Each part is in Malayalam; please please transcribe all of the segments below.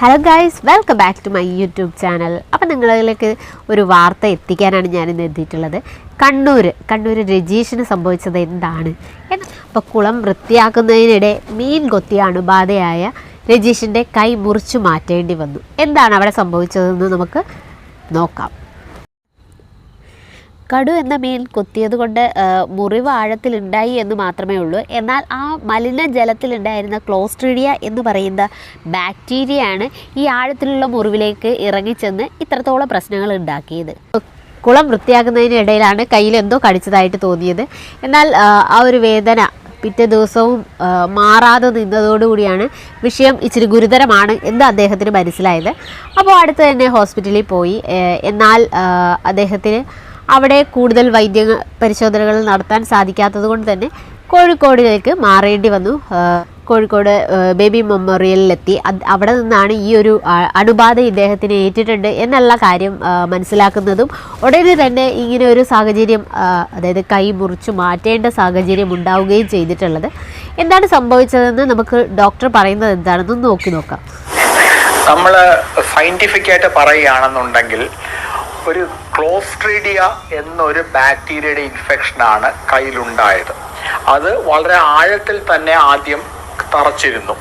Hello guys welcome back to my YouTube channel അപ്പോൾ നിങ്ങളിലേക്ക് ഒരു വാർത്ത എത്തിക്കാനാണ് ഞാനിന്ന് എത്തിയിട്ടുള്ളത്. കണ്ണൂർ കണ്ണൂർ രജീഷിന് സംഭവിച്ചത് എന്താണ് അപ്പോൾ കുളം വൃത്തിയാക്കുന്നതിനിടെ മീൻ കൊത്തിയ അണുബാധയായ രജീഷിന്റെ കൈ മുറിച്ചു മാറ്റേണ്ടി വന്നു. എന്താണ് അവിടെ സംഭവിച്ചതെന്ന് നമുക്ക് നോക്കാം. കടു എന്ന മീൻ കൊത്തിയത് കൊണ്ട് ആ, മുറിവ് ആഴത്തിലുണ്ടായി എന്ന് മാത്രമേ ഉള്ളൂ. എന്നാൽ ആ മലിന ജലത്തിലുണ്ടായിരുന്ന ക്ലോസ്ട്രീഡിയ എന്ന് പറയുന്ന ബാക്ടീരിയയാണ് ഈ ആഴത്തിലുള്ള മുറിവിലേക്ക് ഇറങ്ങിച്ചെന്ന് ഇത്രത്തോളം പ്രശ്നങ്ങൾ ഉണ്ടാക്കിയത്. കുളം വൃത്തിയാക്കുന്നതിനിടയിലാണ് കയ്യിൽ എന്തോ കടിച്ചതായിട്ട് തോന്നിയത്. എന്നാൽ ആ, ഒരു വേദന പിറ്റേ ദിവസവും മാറാതെ നിന്നതോടുകൂടിയാണ് വിഷയം ഇച്ചിരി ഗുരുതരമാണ് എന്ന് അദ്ദേഹത്തിന് മനസ്സിലായത്. അപ്പോൾ അടുത്ത് തന്നെ ഹോസ്പിറ്റലിൽ പോയി. എന്നാൽ അദ്ദേഹത്തിന് അവിടെ കൂടുതൽ വൈദ്യ പരിശോധനകൾ നടത്താൻ സാധിക്കാത്തത് കൊണ്ട് തന്നെ കോഴിക്കോടിലേക്ക് മാറേണ്ടി വന്നു. കോഴിക്കോട് ബേബി മെമ്മോറിയലിലെത്തി. അവിടെ നിന്നാണ് ഈ ഒരു അണുബാധ ഇദ്ദേഹത്തിന് ഏറ്റിട്ടുണ്ട് എന്നുള്ള കാര്യം മനസ്സിലാക്കുന്നതും ഉടനെ തന്നെ ഇങ്ങനെ ഒരു സാഹചര്യം അതായത് കൈ മുറിച്ച് മാറ്റേണ്ട സാഹചര്യം ഉണ്ടാവുകയും ചെയ്തിട്ടുള്ളത്. എന്താണ് സംഭവിച്ചതെന്ന് നമുക്ക് ഡോക്ടർ പറയുന്നത് എന്താണെന്ന് നോക്കി നോക്കാം. നമ്മൾ സയന്റിഫിക് ആയിട്ട് പറയുകയാണെന്നുണ്ടെങ്കിൽ ഒരു ക്ലോസ്ട്രീഡിയ എന്നൊരു ബാക്ടീരിയയുടെ ഇൻഫെക്ഷനാണ് കയ്യിലുണ്ടായത്. അത് വളരെ ആഴത്തിൽ തന്നെ ആദ്യം തറച്ചിരുന്നു.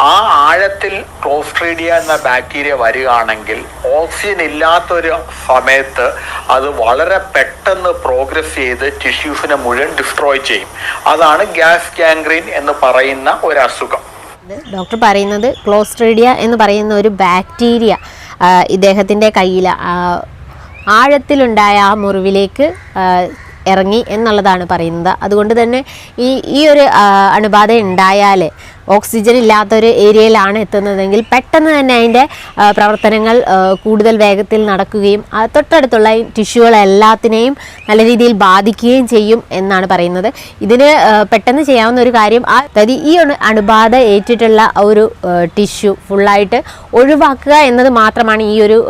ആ ആഴത്തിൽ ക്ലോസ്ട്രീഡിയ എന്ന ബാക്ടീരിയ വരികയാണെങ്കിൽ ഓക്സിജൻ ഇല്ലാത്തൊരു സമയത്ത് അത് വളരെ പെട്ടെന്ന് പ്രോഗ്രസ് ചെയ്ത് ടിഷ്യൂസിനെ മുഴുവൻ ഡിസ്ട്രോയ് ചെയ്യും. അതാണ് ഗ്യാസ് ഗാംഗ്രീൻ എന്ന് പറയുന്ന ഒരു അസുഖം ഡോക്ടർ പറയുന്നത് ക്ലോസ്ട്രീഡിയ എന്ന് പറയുന്ന ഒരു ബാക്ടീരിയ ഇദ്ദേഹത്തിന്റെ കയ്യിൽ ആഴത്തിലുണ്ടായ ആ മുറിവിലേക്ക് ഇറങ്ങി എന്നുള്ളതാണ് പറയുന്നത്. അതുകൊണ്ട് തന്നെ ഈ ഈ ഒരു അണുബാധ ഉണ്ടായാൽ ഓക്സിജൻ ഇല്ലാത്തൊരു ഏരിയയിലാണ് എത്തുന്നതെങ്കിൽ പെട്ടെന്ന് തന്നെ അതിന്റെ പ്രവർത്തനങ്ങൾ കൂടുതൽ വേഗത്തിൽ നടക്കുകയും തൊട്ടടുത്തുള്ള ടിഷ്യൂകളെല്ലാത്തിനെയും നല്ല രീതിയിൽ ബാധിക്കുകയും ചെയ്യും എന്നാണ് പറയുന്നത്. ഇതിന് പെട്ടെന്ന് ചെയ്യാവുന്ന ഒരു കാര്യം അതായത് ഈ ഒരു അണുബാധ ഏറ്റിട്ടുള്ള ഒരു ടിഷ്യൂ ഫുള്ളായിട്ട് ഒഴിവാക്കുക എന്നത് മാത്രമാണ് ഈ ഒരു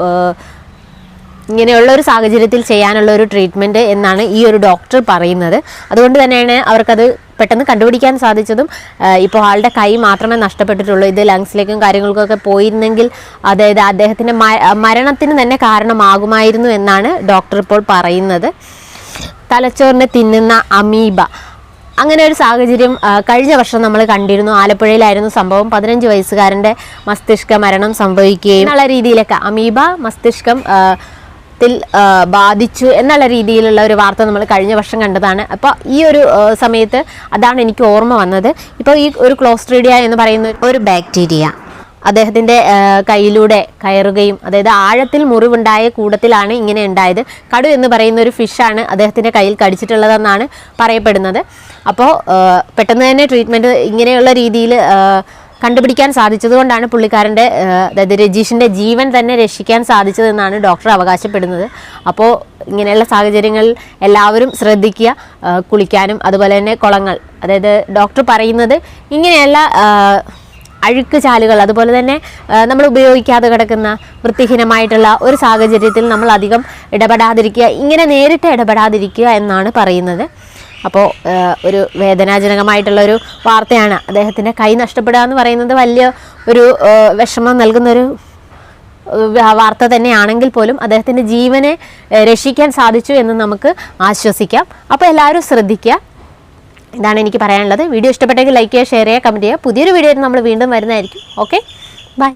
ഇങ്ങനെയുള്ള ഒരു സാഹചര്യത്തിൽ ചെയ്യാനുള്ള ഒരു ട്രീറ്റ്മെന്റ് എന്നാണ് ഈ ഒരു ഡോക്ടർ പറയുന്നത്. അതുകൊണ്ട് തന്നെയാണ് അവർക്കത് പെട്ടെന്ന് കണ്ടുപിടിക്കാൻ സാധിച്ചതും ഇപ്പോൾ ആളുടെ കൈ മാത്രമേ നഷ്ടപ്പെട്ടിട്ടുള്ളൂ. ഇത് ലങ്സിലേക്കും കാര്യങ്ങൾക്കൊക്കെ പോയിരുന്നെങ്കിൽ അതായത് അദ്ദേഹത്തിന്റെ മരണത്തിന് തന്നെ കാരണമാകുമായിരുന്നു എന്നാണ് ഡോക്ടർ ഇപ്പോൾ പറയുന്നത്. തലച്ചോറിനെ തിന്നുന്ന അമീബ. അങ്ങനെ ഒരു സാഹചര്യം കഴിഞ്ഞ വർഷം നമ്മൾ കണ്ടിരുന്നു. ആലപ്പുഴയിലായിരുന്നു സംഭവം. പതിനഞ്ച് വയസ്സുകാരന്റെ മസ്തിഷ്ക മരണം സംഭവിക്കുകയും ഉള്ള രീതിയിലൊക്കെ അമീബ മസ്തിഷ്കം ആ, ത്തിൽ ആ, ബാധിച്ചു എന്നുള്ള രീതിയിലുള്ള ഒരു വാർത്ത നമ്മൾ കഴിഞ്ഞ വർഷം കണ്ടതാണ്. അപ്പോൾ ഈ ഒരു സമയത്ത് അതാണ് എനിക്ക് ഓർമ്മ വന്നത്. ഇപ്പോൾ ഈ ഒരു ക്ലോസ്ട്രീഡിയ എന്ന് പറയുന്ന ഒരു ബാക്ടീരിയ അദ്ദേഹത്തിന്റെ കയ്യിലൂടെ കയറുകയും അതായത് ആഴത്തിൽ മുറിവുണ്ടായ കൂടത്തിലാണ് ഇങ്ങനെ ഉണ്ടായത്. കടു എന്ന് പറയുന്ന ഒരു ഫിഷാണ് അദ്ദേഹത്തിന്റെ കയ്യിൽ കടിച്ചിട്ടുള്ളതെന്നാണ് പറയപ്പെടുന്നത്. അപ്പോൾ പെട്ടെന്ന് തന്നെ ട്രീറ്റ്മെന്റ് ഇങ്ങനെയുള്ള രീതിയിൽ കണ്ടുപിടിക്കാൻ സാധിച്ചതുകൊണ്ടാണ് പുള്ളിക്കാരന്റെ അതായത് രജീഷിന്റെ ജീവൻ തന്നെ രക്ഷിക്കാൻ സാധിച്ചതെന്നാണ് ഡോക്ടർ അവകാശപ്പെടുന്നത്. അപ്പോൾ ഇങ്ങനെയുള്ള സാഹചര്യങ്ങളിൽ എല്ലാവരും ശ്രദ്ധിക്കുക കുളിക്കാനും അതുപോലെ തന്നെ കുളങ്ങൾ. അതായത് ഡോക്ടർ പറയുന്നത് ഇങ്ങനെയുള്ള അഴുക്ക് ചാലുകൾ അതുപോലെ തന്നെ നമ്മൾ ഉപയോഗിക്കാതെ കിടക്കുന്ന വൃത്തിഹീനമായിട്ടുള്ള ഒരു സാഹചര്യത്തിൽ നമ്മൾ അധികം ഇടപെടാതിരിക്കുക ഇങ്ങനെ നേരിട്ട് ഇടപെടാതിരിക്കുക എന്നാണ് പറയുന്നത്. അപ്പോൾ ഒരു വേദനാജനകമായിട്ടുള്ള ഒരു വാർത്തയാണ്. അദ്ദേഹത്തിന്റെ കൈ നഷ്ടപ്പെടുക എന്ന് പറയുന്നത് വലിയ ഒരു വിഷമം നൽകുന്നൊരു വാർത്ത തന്നെയാണെങ്കിൽ പോലും അദ്ദേഹത്തിന്റെ ജീവനെ രക്ഷിക്കാൻ സാധിച്ചു എന്ന് നമുക്ക് ആശ്വസിക്കാം. അപ്പോൾ എല്ലാവരും ശ്രദ്ധിക്കുക. ഇതാണ് എനിക്ക് പറയാനുള്ളത്. വീഡിയോ ഇഷ്ടപ്പെട്ടെങ്കിൽ ലൈക്ക് ചെയ്യുക ഷെയർ ചെയ്യുക കമന്റ് ചെയ്യുക. പുതിയൊരു വീഡിയോ നമ്മൾ വീണ്ടും വരുന്നതായിരിക്കും. ഓക്കെ